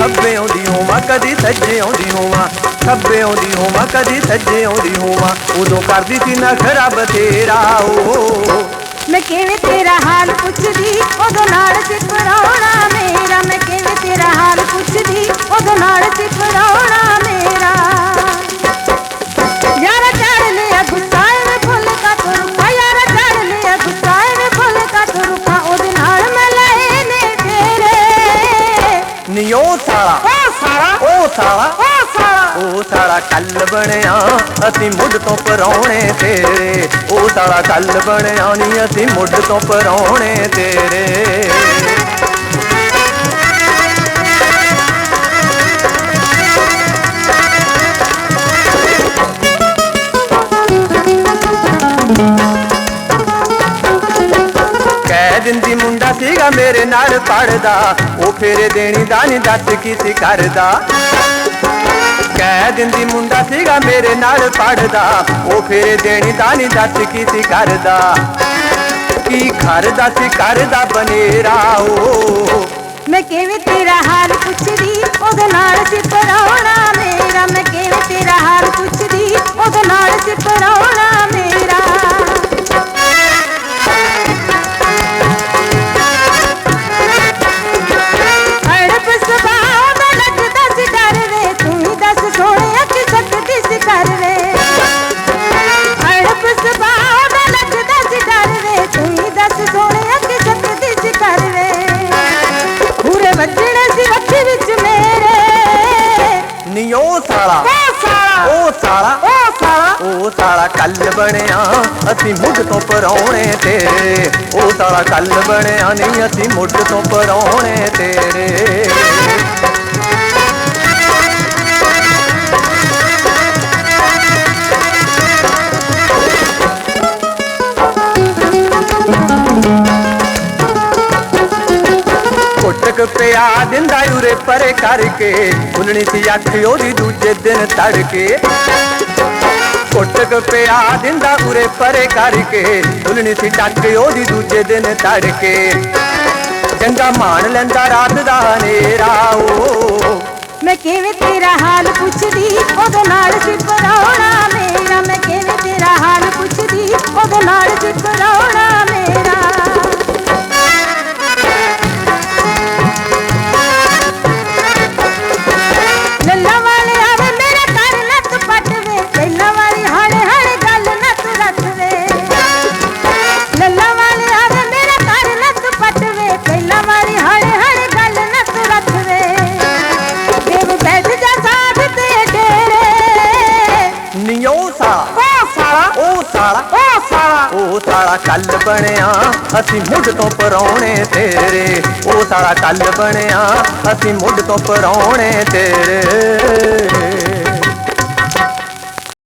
ਖੱਬੇ ਆਉਂਦੀ ਹੋਵਾਂ, ਕਦੀ ਸੱਜੇ ਆਉਂਦੀ ਹੋਵਾਂ ਖੱਬੇ ਆਉਂਦੀ ਹੋਵਾਂ, ਕਦੀ ਸੱਜੇ ਆਉਂਦੀ ਹੋਵਾਂ, ਉਦੋਂ ਕਰਦੀ ਸੀ ਖਰਾਬ ਤੇਰਾ, ਓ। ਮੈਂ ਕਿਵੇਂ ਤੇਰਾ ਹਾਲ ਪੁੱਛਦੀ, ਉਦੋਂ ਨਾਲ ਸਿਪਰਾਉਣਾ ਮੇਰਾ, ਮੈਂ ਕਿਵੇਂ ਤੇਰਾ ਤੇਰੇ ਨਿਓ ਸਾਲਾ। ਓ ਸਾਰਾ ਓ ਸਾਲਾ। ਓ ਸਾਰਾ ਉਹ ਸਾਲਾ ਕੱਲ ਬਣਿਆ ਅਸੀਂ ਮੁੱਢ ਤੋਂ ਪਰੌਣੇ ਤੇਰੇ। ਉਹ ਸਾਲਾ ਕੱਲ ਬਣਿਆ ਨਹੀਂ ਅਸੀਂ ਮੁੱਢ ਤੋਂ ਪਰੌਣੇ ਤੇਰੇ। ਦਿੰਦੀ ਮੁੰਡਾ ਸੀਗਾ ਮੇਰੇ ਨਾਲ ਪੜਦਾ ਉਹ ਫੇਰੇ ਦੇਣੀ ਦਾ ਨਹੀਂ ਦੱਸ ਕੀ ਕਰਦਾ। ਕਹਿ ਦਿੰਦੀ ਮੁੰਡਾ ਸੀਗਾ ਮੇਰੇ ਨਾਲ ਪੜਦਾ ਉਹ ਫੇਰੇ ਦੇਣੀ ਦਾ ਨਹੀਂ ਦੱਸ ਕੀ ਕਰਦਾ। ਕੀ ਖਰਦਾ ਸੀ ਕਰਦਾ ਬਨੇਰਾ ਓ ਮੈਂ ਕਿਵੇਂ ਤੇਰਾ ਨਿਓ ਸਾਲਾ। ਓ ਸਾਲਾ। ਉਹ ਸਾਲਾ। ਓ ਸਾਲਾ। ਉਹ ਸਾਲਾ ਕੱਲ ਬਣਿਆ ਅਸੀਂ ਮੁੱਢ ਤੋਂ ਪਰੌਣੇ ਤੇਰੇ ਉਹ ਸਾਲਾ ਕੱਲ ਬਣਿਆ ਨਹੀਂ ਅਸੀਂ ਮੁੱਢ ਤੋਂ ਪਰੌਣੇ ਤੇਰੇ ਕੁੱਟਕ ਪਿਆ ਦਿੰਦਾ ਉਰੇ ਪਰੇ ਕਰਕੇ। ਉਲਣੀ ਸੀ ਅੱਖ, ਉਹਦੀ ਦੂਜੇ ਦਿਨ ਤੜਕੇ। ਕੁੱਟਕ ਪਿਆ ਦਿੰਦਾ ਉਰੇ ਪਰੇ ਕਰਕੇ। ਉਲਣੀ ਸੀ ਟੱਕ, ਉਹਦੀ ਦੂਜੇ ਦਿਨ ਤੜਕੇ। ਚੰਗਾ ਮਾਣ ਲੈਂਦਾ ਰਾਤ ਦਾ ਹਨੇਰਾ, ਓ। ਮੈਂ ਕਿਵੇਂ ਤੇਰਾ ਹਾਲ ਪੁੱਛਦੀ, ਉਹਦੇ ਨਾਲ ਉਹ ਸਾਲਾ ਕੱਲ ਬਣਿਆ, ਅਸੀਂ ਮੁੱਢ ਤੋਂ ਪਰੌਣੇ ਤੇਰੇ। ਉਹ ਸਾਲਾ ਕੱਲ ਬਣਿਆ, ਅਸੀਂ ਮੁੱਢ ਤੋਂ ਪਰੌਣੇ ਤੇਰੇ।